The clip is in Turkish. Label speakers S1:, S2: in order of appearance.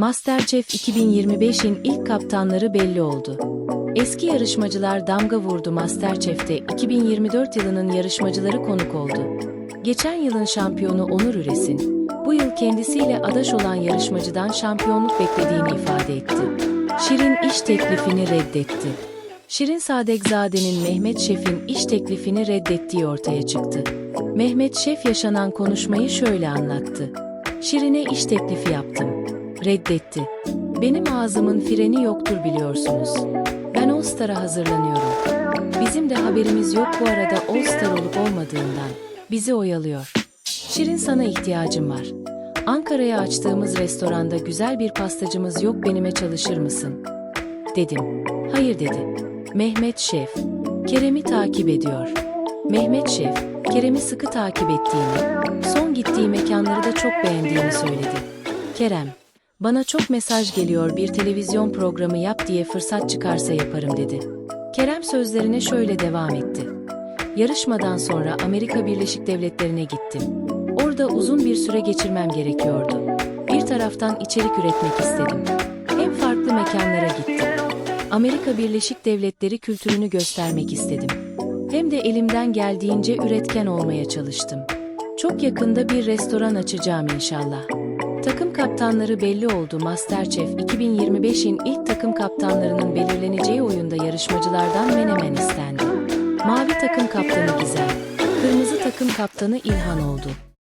S1: MasterChef 2025'in ilk kaptanları belli oldu. Eski yarışmacılar damga vurdu MasterChef'te 2024 yılının yarışmacıları konuk oldu. Geçen yılın şampiyonu Onur Üres'in, bu yıl kendisiyle adaş olan yarışmacıdan şampiyonluk beklediğini ifade etti. Şirin iş teklifini reddetti. Şirin Sadekzade'nin Mehmet Şef'in iş teklifini reddettiği ortaya çıktı. Mehmet Şef yaşanan konuşmayı şöyle anlattı. Şirin'e iş teklifi yaptım. Reddetti. Benim ağzımın freni yoktur biliyorsunuz. Ben All Star'a hazırlanıyorum. Bizim de haberimiz yok bu arada All Star olup olmadığından. Bizi oyalıyor. Şirin sana ihtiyacım var. Ankara'ya açtığımız restoranda güzel bir pastacımız yok benime çalışır mısın? Dedim. Hayır dedi. Mehmet Şef. Kerem'i takip ediyor. Mehmet Şef, Kerem'i sıkı takip ettiğini, son gittiği mekanları da çok beğendiğini söyledi. Kerem, bana çok mesaj geliyor bir televizyon programı yap diye fırsat çıkarsa yaparım dedi. Kerem sözlerine şöyle devam etti. Yarışmadan sonra Amerika Birleşik Devletleri'ne gittim. Orada uzun bir süre geçirmem gerekiyordu. Bir taraftan içerik üretmek istedim. Hem farklı mekanlara gittim. Amerika Birleşik Devletleri kültürünü göstermek istedim. Hem de elimden geldiğince üretken olmaya çalıştım. Çok yakında bir restoran açacağım inşallah. Takım kaptanları belli oldu. MasterChef 2025'in ilk takım kaptanlarının belirleneceği oyunda yarışmacılardan Menemen istendi. Mavi takım kaptanı Gizem, kırmızı takım kaptanı İlhan oldu.